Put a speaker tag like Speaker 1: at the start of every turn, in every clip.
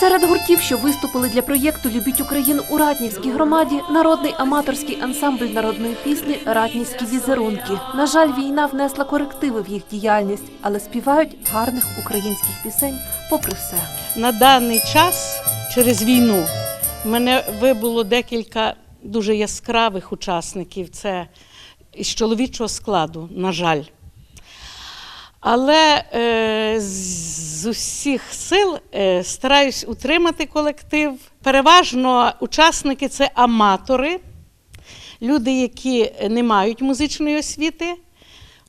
Speaker 1: Серед гуртів, що виступили для проєкту Любіть Україну у Ратнівській громаді, народний аматорський ансамбль народної пісні Ратнівські візерунки. На жаль, війна внесла корективи в їх діяльність, але співають гарних українських пісень попри все.
Speaker 2: На даний час через війну мене вибуло декілька дуже яскравих учасників. Це із чоловічого складу, на жаль. Але е, з усіх сил е, стараюсь утримати колектив. Переважно учасники це аматори, люди, які не мають музичної освіти.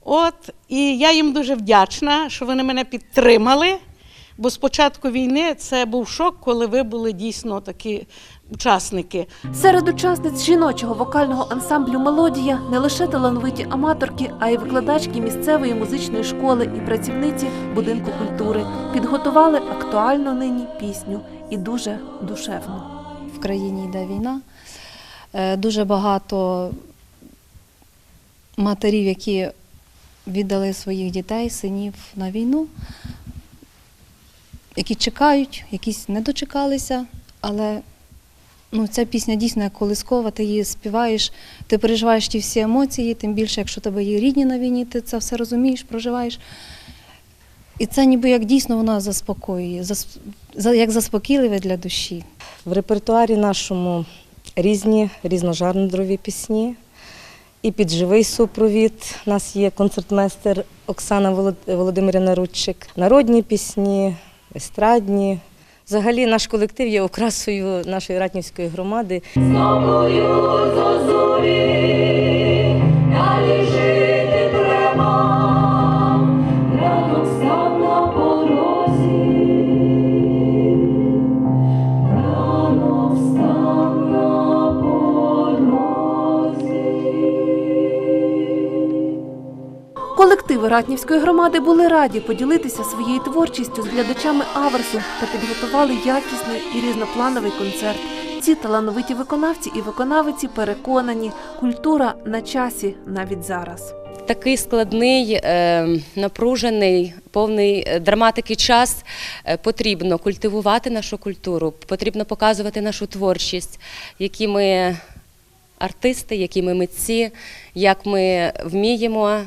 Speaker 2: От, і я їм дуже вдячна, що вони мене підтримали. Бо з початку війни це був шок, коли ви були дійсно такі учасники.
Speaker 1: Серед учасниць жіночого вокального ансамблю Мелодія не лише талановиті аматорки, а й викладачки місцевої музичної школи і працівниці будинку культури підготували актуальну нині пісню і дуже душевну.
Speaker 3: в країні йде війна. Е, Дуже багато матерів, які віддали своїх дітей, синів на війну, які чекають, якісь не дочекалися, але ну, ця пісня дійсно як колискова, ти її співаєш, ти переживаєш ті всі емоції, тим більше, якщо тебе є рідні на війні, ти це все розумієш, проживаєш. І це ніби як дійсно вона заспокоює, зас- як заспокійливе для душі.
Speaker 4: В репертуарі нашому різні різножанрові пісні. І під живий супровід у нас є концертмейстер Оксана Волод- Володимирівна Рудчик, народні пісні, естрадні. Взагалі наш колектив є окрасою нашої ратнівської громади.
Speaker 5: Тобою зозулі,
Speaker 1: Колективи Ратнівської громади були раді поділитися своєю творчістю з глядачами Аверсу та підготували якісний і різноплановий концерт. Ці талановиті виконавці і виконавиці переконані, культура на часі навіть зараз.
Speaker 6: такий складний, е, напружений, повний е, драматики час е, потрібно культивувати нашу культуру, потрібно показувати нашу творчість, які ми артисти, які ми митці, як ми вміємо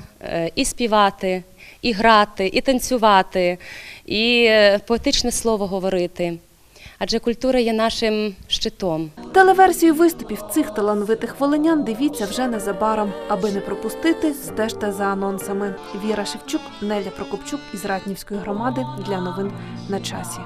Speaker 6: і співати, і грати, і танцювати, і е, поетичне слово говорити. Адже культура є нашим щитом.
Speaker 1: Телеверсію виступів цих талановитих волинян дивіться вже незабаром. Аби не пропустити, стежте за анонсами. Віра Шевчук, Неля Прокопчук із Ратнівської громади для новин на часі.